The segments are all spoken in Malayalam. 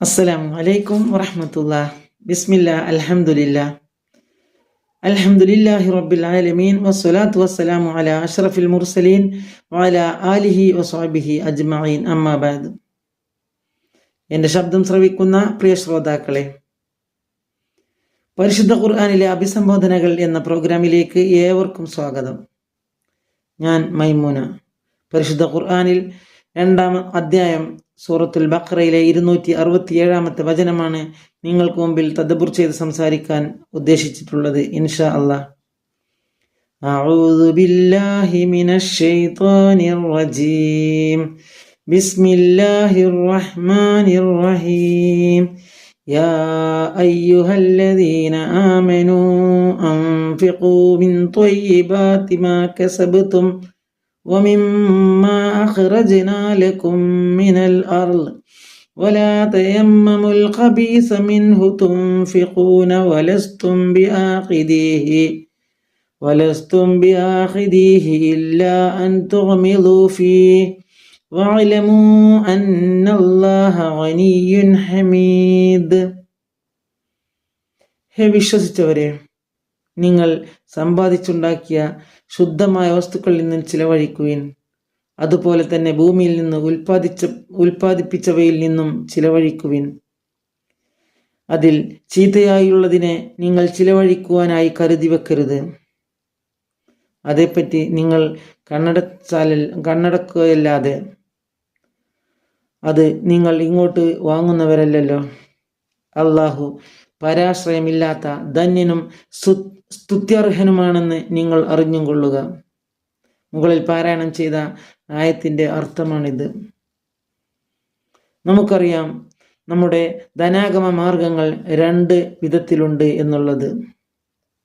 അസ്സലാമു അലൈക്കും വറഹമത്തുള്ള. ബിസ്മില്ല അൽഹംദുലില്ല. അൽഹംദുലില്ലാഹി റബ്ബിൽ ആലമീൻ. വസ്സലാത്തു വസ്സലാമു അലാ അഷ്റഫിൽ മുർസലീൻ വഅല ആലിഹി വസ്വഹബിഹി അജ്മഈൻ. അമ്മാ ബഅദ് എന്റെ ശബ്ദം ശ്രവിക്കുന്ന പ്രിയ ശ്രോതാക്കളെ പരിശുദ്ധ ഖുർആാനിലെ അഭിസംബോധനകൾ എന്ന പ്രോഗ്രാമിലേക്ക് ഏവർക്കും സ്വാഗതം. ഞാൻ മൈമൂന. പരിശുദ്ധ ഖുർആനിൽ രണ്ടാം അധ്യായം സൂറത്തുൽ ബഖറയിലെ ഇരുന്നൂറ്റി അറുപത്തി ഏഴാമത്തെ വചനമാണ് നിങ്ങൾക്ക് മുമ്പിൽ തദബുർ ചെയ്ത് സംസാരിക്കാൻ ഉദ്ദേശിച്ചിട്ടുള്ളത് ഇൻഷാ അള്ളാഹ് أعوذ بالله من الشيطان الرجيم بسم الله الرحمن الرحيم يا أيها الذين آمنوا أنفقوا من طيبات ما كسبتم ومما أخرجنا لكم من الأرض ولا تيمموا الخبيث منه تنفقون ولستم بآخذيه ولستم بآخذيه إلا أن تغمضوا فيه واعلموا أن الله غني حميد هي بشستوري നിങ്ങൾ സമ്പാദിച്ചുണ്ടാക്കിയ ശുദ്ധമായ വസ്തുക്കളിൽ നിന്നും ചിലവഴിക്കുവിൻ. അതുപോലെ തന്നെ ഭൂമിയിൽ നിന്ന് ഉൽപ്പാദിച്ച ഉൽപ്പാദിപ്പിച്ചവയിൽ നിന്നും ചിലവഴിക്കുവിൻ. അതിൽ ചീത്തയായുള്ളതിനെ നിങ്ങൾ ചിലവഴിക്കുവാനായി കരുതി വെക്കരുത്. അതേപ്പറ്റി നിങ്ങൾ കണ്ണടച്ചാലിൽ കണ്ണടക്കുകയല്ലാതെ. അത് നിങ്ങൾ ഇങ്ങോട്ട് വാങ്ങുന്നവരല്ലല്ലോ. അള്ളാഹു പരാശ്രയമില്ലാത്ത ധന്യനും സ്തുത്യർഹനുമാണെന്ന് നിങ്ങൾ അറിഞ്ഞും കൊള്ളുക. മുകളിൽ പാരായണം ചെയ്ത ആയത്തിന്റെ അർത്ഥമാണിത്. നമുക്കറിയാം നമ്മുടെ ധനാഗമ മാർഗങ്ങൾ രണ്ട് വിധത്തിലുണ്ട് എന്നുള്ളത്.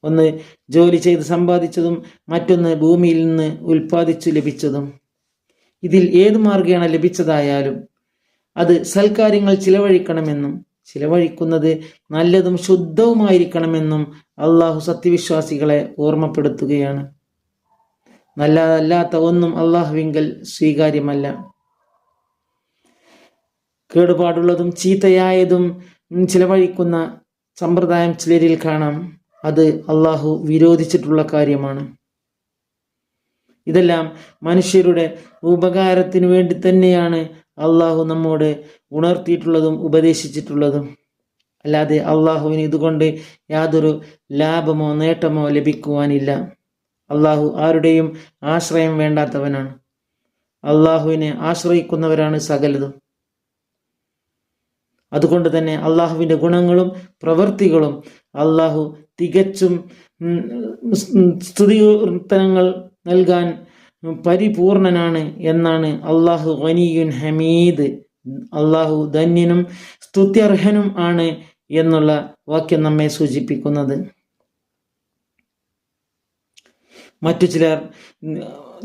ഒന്ന് ജോലി ചെയ്ത് സമ്പാദിച്ചതും മറ്റൊന്ന് ഭൂമിയിൽ നിന്ന് ഉൽപ്പാദിച്ചു ലഭിച്ചതും. ഇതിൽ ഏത് മാർഗമാണ് ലഭിച്ചതായാലും അത് സൽക്കാര്യങ്ങൾ ചിലവഴിക്കണമെന്നും ചിലവഴിക്കുന്നത് നല്ലതും ശുദ്ധവുമായിരിക്കണമെന്നും അള്ളാഹു സത്യവിശ്വാസികളെ ഓർമ്മപ്പെടുത്തുകയാണ്. നല്ലതല്ലാത്ത ഒന്നും അള്ളാഹുവിങ്കൽ സ്വീകാര്യമല്ല. കേടുപാടുള്ളതും ചീത്തയായതും ചിലവഴിക്കുന്ന സമ്പ്രദായം ചിലരിൽ കാണാം. അത് അള്ളാഹു വിരോധിച്ചിട്ടുള്ള കാര്യമാണ്. ഇതെല്ലാം മനുഷ്യരുടെ ഉപകാരത്തിനു വേണ്ടി തന്നെയാണ് അള്ളാഹു നമ്മോട് ഉണർത്തിയിട്ടുള്ളതും ഉപദേശിച്ചിട്ടുള്ളതും. അല്ലാതെ അള്ളാഹുവിന് ഇതുകൊണ്ട് യാതൊരു ലാഭമോ നേട്ടമോ ലഭിക്കുവാനില്ല. അള്ളാഹു ആരുടെയും ആശ്രയം വേണ്ടാത്തവനാണ്. അള്ളാഹുവിനെ ആശ്രയിക്കുന്നവരാണ് സകലതും. അതുകൊണ്ട് തന്നെ അള്ളാഹുവിന്റെ ഗുണങ്ങളും പ്രവൃത്തികളും അള്ളാഹു തികച്ചും സ്തുതിവർത്തനങ്ങൾ നൽകാൻ പരിപൂർണനാണ് എന്നാണ് അള്ളാഹു വനിയുൻ ഹമീദ്. അള്ളാഹു ധന്യനും സ്തുത്യർഹനും ആണ് എന്നുള്ള വാക്യം നമ്മെ സൂചിപ്പിക്കുന്നത്. മറ്റു ചിലർ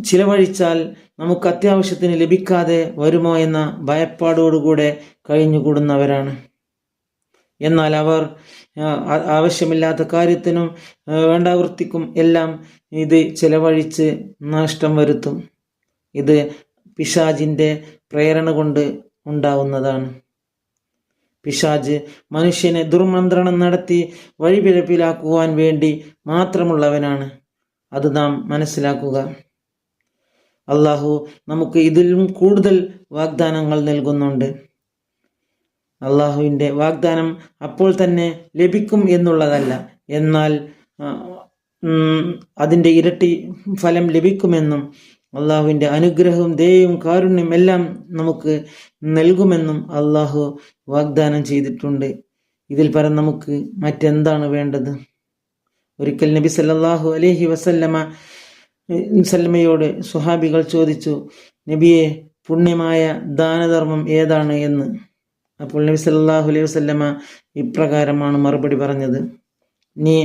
ചിലവഴിച്ചാൽ നമുക്ക് അത്യാവശ്യത്തിന് ലഭിക്കാതെ വരുമോ എന്ന ഭയപ്പാടോടുകൂടെ കഴിഞ്ഞുകൂടുന്നവരാണ്. എന്നാൽ അവർ ആവശ്യമില്ലാത്ത കാര്യത്തിനും വേണ്ടാവൃത്തിക്കും എല്ലാം ഇത് ചിലവഴിച്ച് നഷ്ടം വരുത്തും. ഇത് പിശാജിന്റെ പ്രേരണ കൊണ്ട് ഉണ്ടാവുന്നതാണ്. പിശാജ് മനുഷ്യനെ ദുർമന്ത്രണം നടത്തി വഴിപിഴപ്പിലാക്കുവാൻ വേണ്ടി മാത്രമുള്ളവനാണ്. അത് നാം മനസ്സിലാക്കുക. അള്ളാഹു നമുക്ക് ഇതിലും കൂടുതൽ വാഗ്ദാനങ്ങൾ നൽകുന്നുണ്ട്. അള്ളാഹുവിന്റെ വാഗ്ദാനം അപ്പോൾ തന്നെ ലഭിക്കും എന്നുള്ളതല്ല. എന്നാൽ അതിന്റെ ഇരട്ടി ഫലം ലഭിക്കുമെന്നും അള്ളാഹുവിന്റെ അനുഗ്രഹവും ദയവും കാരുണ്യം എല്ലാം നമുക്ക് നൽകുമെന്നും അള്ളാഹു വാഗ്ദാനം ചെയ്തിട്ടുണ്ട്. ഇതിൽ പരം നമുക്ക് മറ്റെന്താണ് വേണ്ടത്? ഒരിക്കൽ നബി സല്ലാഹു അലഹി വസല്ലമ സല്ലമയോട് സുഹാബികൾ ചോദിച്ചു നബിയെ പുണ്യമായ ദാനധർമ്മം ഏതാണ്? എന്ന്. അപ്പോൾ നബി സല്ലല്ലാഹു അലൈഹി വസല്ലമ ഇപ്രകാരമാണ് മറുപടി പറഞ്ഞത്. നീ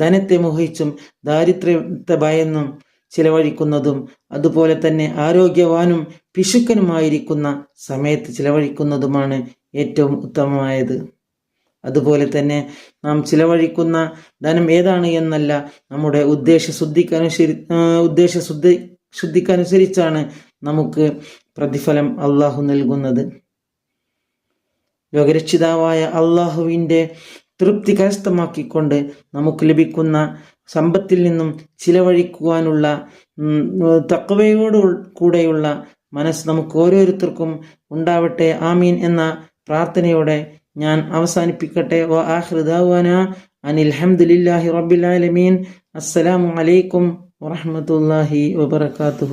ധനത്തെ മോഹിച്ചും ദാരിദ്ര്യത്തെ ഭയന്നും ചിലവഴിക്കുന്നതും അതുപോലെ തന്നെ ആരോഗ്യവാനും പിശുക്കനുമായിരിക്കുന്ന സമയത്ത് ചിലവഴിക്കുന്നതുമാണ് ഏറ്റവും ഉത്തമമായത്. അതുപോലെ തന്നെ നാം ചിലവഴിക്കുന്ന ധനം ഏതാണ് എന്നല്ല നമ്മുടെ ഉദ്ദേശ ശുദ്ധിക്കനുസരി ഉദ്ദേശ ശുദ്ധി ശുദ്ധിക്കനുസരിച്ചാണ് നമുക്ക് പ്രതിഫലം അള്ളാഹു നൽകുന്നത്. ലോകരക്ഷിതാവായ അള്ളാഹുവിന്റെ തൃപ്തി കരസ്ഥമാക്കിക്കൊണ്ട് നമുക്ക് ലഭിക്കുന്ന സമ്പത്തിൽ നിന്നും ചിലവഴിക്കുവാനുള്ള തക്കവയോട് കൂടെയുള്ള മനസ്സ് നമുക്ക് ഓരോരുത്തർക്കും ഉണ്ടാവട്ടെ. ആമീൻ എന്ന പ്രാർത്ഥനയോടെ ഞാൻ അവസാനിപ്പിക്കട്ടെ. വ ആഹ്റുദാവാന അനിൽ ഹംദുലില്ലാഹി റബ്ബിൽ ആലമീൻ. അസ്സലാമു അലൈക്കും വറഹ്മത്തുള്ളാഹി വബറകാതുഹു.